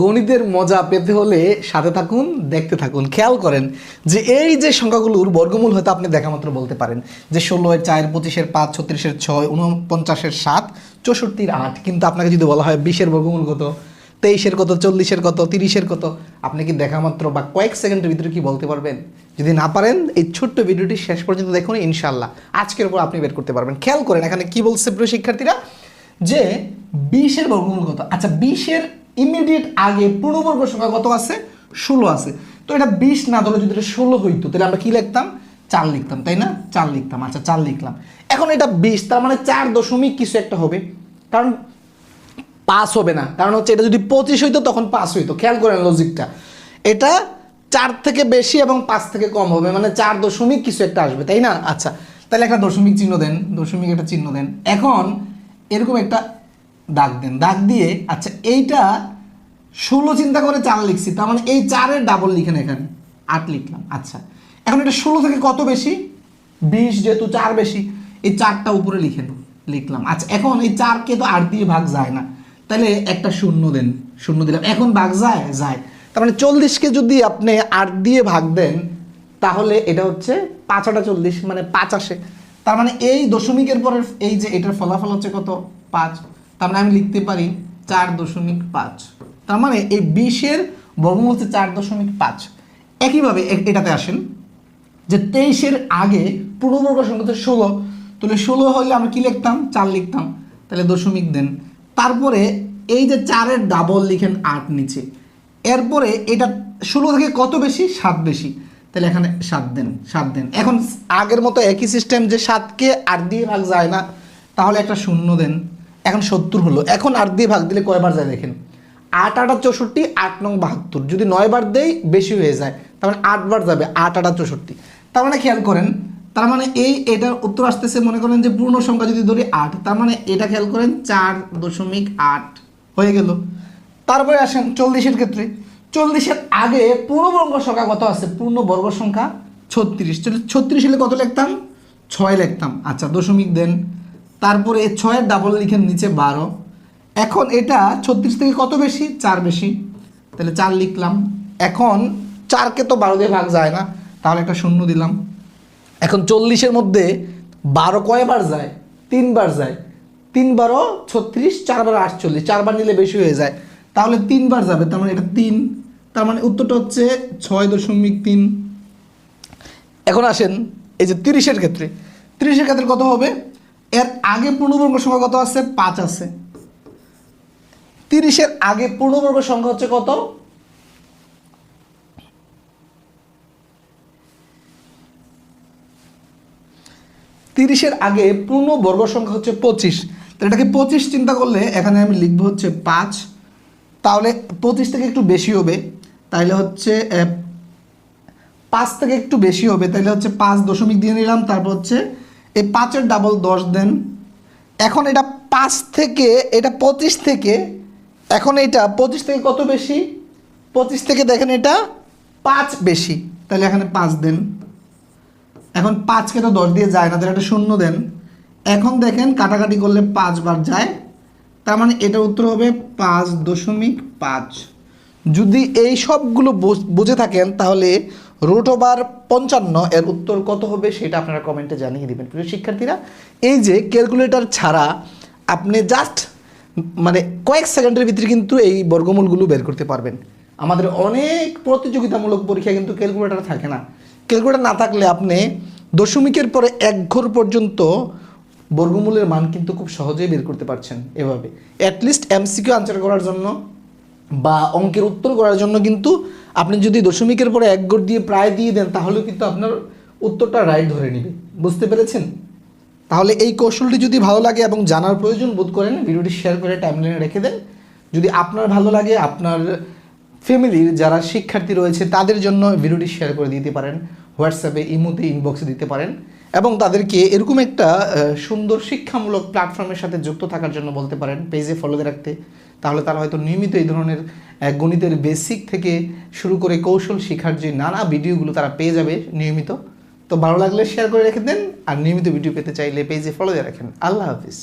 গণিতের মজা পেতে হলে সাথে থাকুন, দেখতে থাকুন। খেয়াল করেন যে এই যে সংখ্যাগুলোর বর্গমূল হয়তো আপনি দেখা মাত্র বলতে পারেন, যে ষোলো এর চার পঁচিশের পাঁচ ছত্রিশের ছয় উনপঞ্চাশের সাত, চৌষট্টির আট। কিন্তু আপনাকে যদি বলা হয় বিশের বর্গমূল কত, তেইশের কত, চল্লিশের কত, তিরিশের কত, আপনি কি দেখা মাত্র বা কয়েক সেকেন্ডের ভিতরে কি বলতে পারবেন? যদি না পারেন, এই ছোট্ট ভিডিওটি শেষ পর্যন্ত দেখুন ইনশাল্লাহ আজকের উপর আপনি বের করতে পারবেন। খেয়াল করেন, এখানে কি বলছে প্রিয় শিক্ষার্থীরা? যে বিশের বর্গমূল কত? আচ্ছা বিশের ইমিডিয়েট আগে পূর্ণবর্গ সংখ্যা কত আছে? ষোলো আছে। তো এটা বিশ না ধরো যদি এটা ষোলো হইতো, তাহলে আমরা কি লিখতাম? চার লিখতাম, তাই না? চার লিখতাম আচ্ছা চার লিখলাম। এখন এটা বিশ, তার মানে চার দশমিক কিছু একটা হবে। কারণ পাস হবে না। কারণ হচ্ছে এটা যদি পঁচিশ হইতো, তখন পাস হইতো। খেয়াল করেন লজিকটা এটা চার থেকে বেশি এবং পাঁচ থেকে কম হবে মানে চার দশমিক কিছু একটা আসবে, তাই না? আচ্ছা তাহলে একটা দশমিক চিহ্ন দেন, দশমিক একটা চিহ্ন দেন। এখন এরকম একটা দাগ দেন। দাগ দিয়ে আচ্ছা এইটা ষোলো চিন্তা করে চার লিখছি, তার মানে এই চারের ডাবল লিখেন এখানে, আট লিখলাম আচ্ছা। এখন এটা ষোলো থেকে কত বেশি? বিশ যেহেতু চার বেশি, এই চারটা উপরে লিখে লিখলাম। আচ্ছা এখন এই চারকে তো আট দিয়ে ভাগ যায় না। তাহলে একটা শূন্য দেন, শূন্য দিলাম। এখন ভাগ যায় যায়। তার মানে চল্লিশকে যদি আপনি আট দিয়ে ভাগ দেন, তাহলে এটা হচ্ছে পাঁচ আটা চল্লিশ মানে পাঁচ আসে। তার মানে এই দশমিকের পরে এই যে এটার ফলাফল হচ্ছে কত? পাঁচ। তার মানে আমি লিখতে পারি চার দশমিক পাঁচ। তার মানে এই বিশের বর্গমূল হচ্ছে চার দশমিক পাঁচ। একইভাবে এটাতে আসেন যে তেইশের আগে পূর্ণবর্গ সংখ্যা হচ্ছে ষোলো। তাহলে ষোলো হলে আমরা কী লিখতাম? চার লিখতাম। তাহলে দশমিক দেন। তারপরে এই যে চারের ডাবল লিখেন আট নিচে। এরপরে এটা ষোলো থেকে কত বেশি? সাত বেশি। তাহলে এখানে সাত দেন সাত দেন। এখন আগের মতো একই সিস্টেম যে সাতকে আট দিয়ে ভাগ যায় না, তাহলে একটা শূন্য দেন। এখন সত্তর হলো। এখন আট দিয়ে ভাগ দিলে কয়বার যায় দেখেন? আট, আটা চৌষট্টি, আট নং বাহাত্তর। যদি নয় বার দেই, বেশি হয়ে যায়। তার মানে আটবার যাবে, আট, আটা চৌষট্টি। তার মানে খেয়াল করেন, তার মানে এই এটার উত্তর আসতেছে মনে করেন যে পূর্ণ সংখ্যা যদি ধরি আট, তার মানে এটা খেয়াল করেন চার দশমিক আট হয়ে গেল। তারপরে আসেন চল্লিশের ক্ষেত্রে। চল্লিশের আগে পূর্ণবর্গ সংখ্যা কত আছে? পূর্ণ বর্গ সংখ্যা ছত্রিশ। ছত্রিশ হলে কত লিখতাম? ছয় লিখতাম। আচ্ছা দশমিক দেন। তারপরে ছয়ের ডাবল লিখেন নিচে বারো। এখন এটা ছত্রিশ থেকে কত বেশি? চার বেশি। তাহলে চার লিখলাম। এখন চারকে তো বারো দিয়ে ভাগ যায় না। তাহলে একটা শূন্য দিলাম। এখন চল্লিশের মধ্যে বারো কয়বার যায়? তিনবার যায়। তিনবারও ছত্রিশ চারবার আটচল্লিশ। চারবার নিলে বেশি হয়ে যায়। তাহলে তিনবার যাবে। তার মানে এটা তিন। তার মানে উত্তরটা হচ্ছে ছয় দশমিক তিন। এখন আসেন এই যে তিরিশের ক্ষেত্রে। তিরিশের ক্ষেত্রে কত হবে? এর আগে পূর্ণবর্গ সংখ্যা কত আছে? পাঁচ আছে। তিরিশের আগে পূর্ণবর্গ সংখ্যা হচ্ছে কত? তিরিশের আগে পূর্ণ বর্গ সংখ্যা হচ্ছে পঁচিশ। তাহলে এটাকে পঁচিশ চিন্তা করলে এখানে আমি লিখব হচ্ছে পাঁচ। তাহলে পঁচিশ থেকে একটু বেশি হবে তাহলে হচ্ছে পাঁচ থেকে একটু বেশি হবে তাহলে হচ্ছে পাঁচ দশমিক দিয়ে নিলাম, তারপর হচ্ছে এই পাঁচের ডাবল দশ দেন। এখন এটা পাঁচ থেকে, এটা পঁচিশ থেকে এখন এটা পঁচিশ থেকে কত বেশি? পঁচিশ থেকে দেখেন এটা পাঁচ বেশি। তাহলে এখানে পাঁচ দেন। এখন পাঁচকে তো দশ দিয়ে যায় না, তাহলে একটা শূন্য দেন। এখন দেখেন কাটাকাটি করলে পাঁচবার যায়। তার মানে এটা উত্তর হবে পাঁচ দশমিক পাঁচ। যদি এই সবগুলো বুঝ- থাকেন, তাহলে রুট ওভার পঞ্চান্ন এর উত্তর কত হবে সেটা আপনারা কমেন্টে জানিয়ে দেবেন। প্রিয় শিক্ষার্থীরা, এই যে ক্যালকুলেটর ছাড়া আপনি জাস্ট মানে কয়েক সেকেন্ডের ভিতরে কিন্তু এই বর্গমূলগুলো বের করতে পারবেন। আমাদের অনেক প্রতিযোগিতামূলক পরীক্ষা কিন্তু ক্যালকুলেটার থাকে না। ক্যালকুলেটার না থাকলে আপনি দশমিকের পরে এক ঘর পর্যন্ত বর্গমূলের মান কিন্তু খুব সহজেই বের করতে পারছেন এভাবে। অ্যাটলিস্ট এমসিকিউ আনসার করার জন্য বা অঙ্কের উত্তর করার জন্য কিন্তু আপনি যদি দশমিকের পরে এক গড় দিয়ে প্রায় দিয়ে দেন তাহলেও কিন্তু আপনার উত্তরটা রাইট ধরে নেবে। বুঝতে পেরেছেন? তাহলে এই কৌশলটি যদি ভালো লাগে এবং জানার প্রয়োজন বোধ করেন, ভিডিওটি শেয়ার করে টাইমলাইনে রেখে দেন। যদি আপনার ভালো লাগে, আপনার ফ্যামিলির যারা শিক্ষার্থী রয়েছে, তাদের জন্য ভিডিওটি শেয়ার করে দিতে পারেন। হোয়াটসঅ্যাপে ইমোতে ইনবক্সে দিতে পারেন এবং তাদেরকে এরকম একটা সুন্দর শিক্ষামূলক প্ল্যাটফর্মের সাথে যুক্ত থাকার জন্য বলতে পারেন পেজে ফলো দিয়ে রাখতে। তাহলে তারা হয়তো নিয়মিত এই ধরনের গণিতের বেসিক থেকে শুরু করে কৌশল শেখার যে নানা ভিডিওগুলো তারা পেয়ে যাবে নিয়মিত। তো ভালো লাগলে শেয়ার করে রেখে দেন আর নিয়মিত ভিডিও পেতে চাইলে পেজে ফলো দিয়ে রাখেন। আল্লাহ হাফিজ।